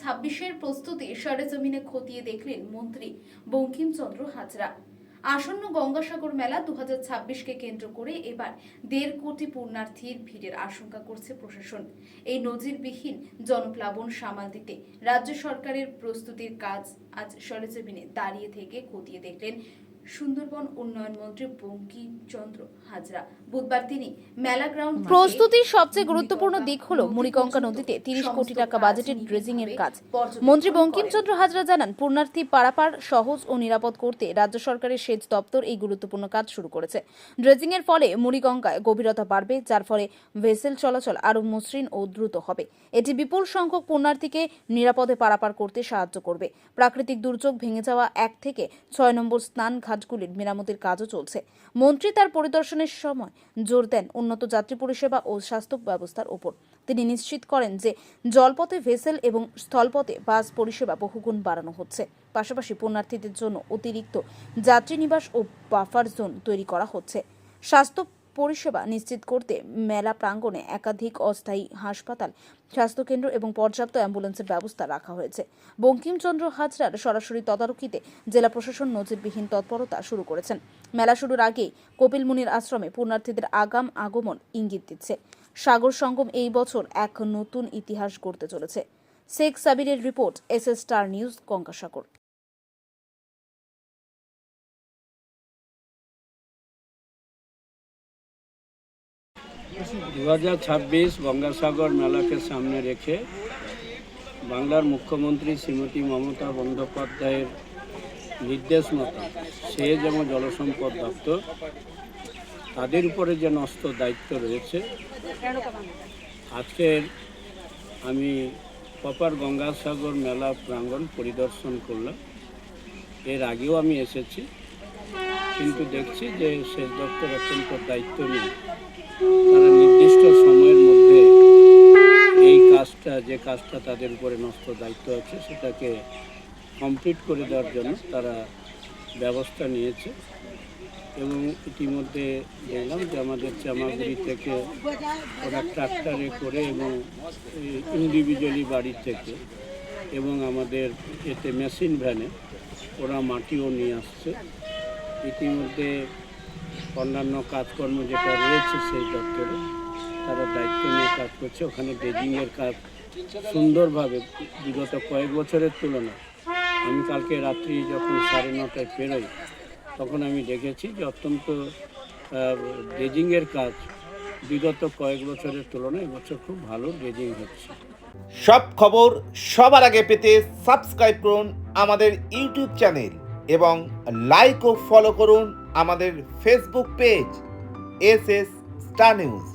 ছাব্বিশের প্রস্তুতি সরেজমিনে খতিয়ে দেখলেন মন্ত্রী বঙ্কিমচন্দ্র হাজরা। আসন্ন গঙ্গাসাগর মেলা দু হাজার ছাব্বিশকে কেন্দ্র করে এবার দেড় কোটি পূর্ণার্থীর ভিড়ের আশঙ্কা করছে প্রশাসন। এই নজিরবিহীন জনপ্লাবন সামাল দিতে রাজ্য সরকারের প্রস্তুতির কাজ আজ সরেজমিনে দাঁড়িয়ে থেকে খতিয়ে দেখলেন সুন্দরবন উন্নয়ন মন্ত্রী বঙ্কিমচন্দ্র হাজরা। বুধবার তিনি মেলা গ্রাউন্ড প্রস্তুতির সবচেয়ে গুরুত্বপূর্ণ দিক হল মুড়িকঙ্কা নদীতে তিরিশ কোটি টাকা বাজেটের ড্রেজিং এর কাজ। মন্ত্রী বঙ্কিমচন্দ্র হাজরা জানান পূর্ণার্থী পারাপার সহজ ও নিরাপদ করতে রাজ্য সরকারের সেচ দপ্তর এই গুরুত্বপূর্ণ কাজ শুরু করেছে। ড্রেজিং এর ফলে মুড়িগঙ্গায় গভীরতা বাড়বে যার ফলে ভেসেল চলাচল আরও মসৃণ ও দ্রুত হবে। এটি বিপুল সংখ্যক পূর্ণার্থীকে নিরাপদে পারাপার করতে সাহায্য করবে। প্রাকৃতিক দুর্যোগ ভেঙে যাওয়া এক থেকে ছয় নম্বর স্নান ঘাটগুলির মেরামতির কাজও চলছে। মন্ত্রী তার পরিদর্শনের সময় জোর দেন উন্নত যাত্রী পরিষেবা ও স্বাস্থ্য ব্যবস্থার উপর তিনি নিশ্চিত করেন যে জলপথে ভেসেল এবং স্থলপথে বাস পরিষেবা বহুগুণ বাড়ানো হচ্ছে। পাশাপাশি পুণ্যার্থীদের জন্য অতিরিক্ত যাত্রী নিবাস ও বাফার জোন তৈরি করা হচ্ছে। স্বাস্থ্য পরিষেবা নিশ্চিত করতে মেলা প্রাঙ্গণে একাধিক অস্থায়ী হাসপাতাল, স্বাস্থ্যকেন্দ্র এবং পর্যাপ্ত অ্যাম্বুলেন্সের ব্যবস্থা রাখা হয়েছে। বঙ্কিমচন্দ্র হাজরার সরাসরি তদারকিতে জেলা প্রশাসন নজিরবিহীন তৎপরতা শুরু করেছেন। মেলা শুরুর আগেই কপিলমুনির আশ্রমে পুণ্যার্থীদের আগাম আগমন ইঙ্গিত দিচ্ছে। সাগর সঙ্গম এই বছর এক নতুন ইতিহাস গড়তে চলেছে। Sheikh সাবিরের report, S S Star News, Gangasagar. দু হাজার ছাব্বিশ গঙ্গাসাগর মেলাকে সামনে রেখে বাংলার মুখ্যমন্ত্রী শ্রীমতী মমতা বন্দ্যোপাধ্যায়ের নির্দেশ মতো সে যেমন জলসম্পদ দপ্তর, তাদের উপরে যে নষ্ট দায়িত্ব রয়েছে, আজকের আমি প্রপার গঙ্গাসাগর মেলা প্রাঙ্গণ পরিদর্শন করলাম। এর আগেও আমি এসেছি, কিন্তু দেখছি যে সেচ দপ্তর অত্যন্ত দায়িত্ব নিয়ে তারা নির্দিষ্ট সময়ের মধ্যে এই কাজটা, যে কাজটা তাদের উপরে নষ্ট দায়িত্ব আছে, সেটাকে কমপ্লিট করে দেওয়ার জন্য তারা ব্যবস্থা নিয়েছে। এবং ইতিমধ্যে দেখলাম যে আমাদের চামাগুড়ি থেকে ওরা ট্রাক্টরে করে এবং ইন্ডিভিজুয়ালি বাড়ি থেকে এবং আমাদের এতে মেশিন ভ্যানে ওরা মাটিও নিয়ে আসছে। ইতিমধ্যে অন্যান্য কাজকর্ম যেটা রয়েছে সেই দপ্তরে, তারা দায়িত্ব নিয়ে কাজ করছে। ওখানে ড্রেজিংয়ের কাজ সুন্দরভাবে বিগত কয়েক বছরের তুলনায়। আমি কালকে রাত্রি যখন সাড়ে নটায় পেরোই তখন আমি দেখেছি যে অত্যন্ত ড্রেজিংয়ের কাজ বিগত কয়েক বছরের তুলনায় এবছর খুব ভালো ড্রেজিং হচ্ছে। সব খবর সবার আগে পেতে সাবস্ক্রাইব করুন আমাদের ইউটিউব চ্যানেল। এবং লাইক ও ফলো করুন আমাদের Facebook page S S Star News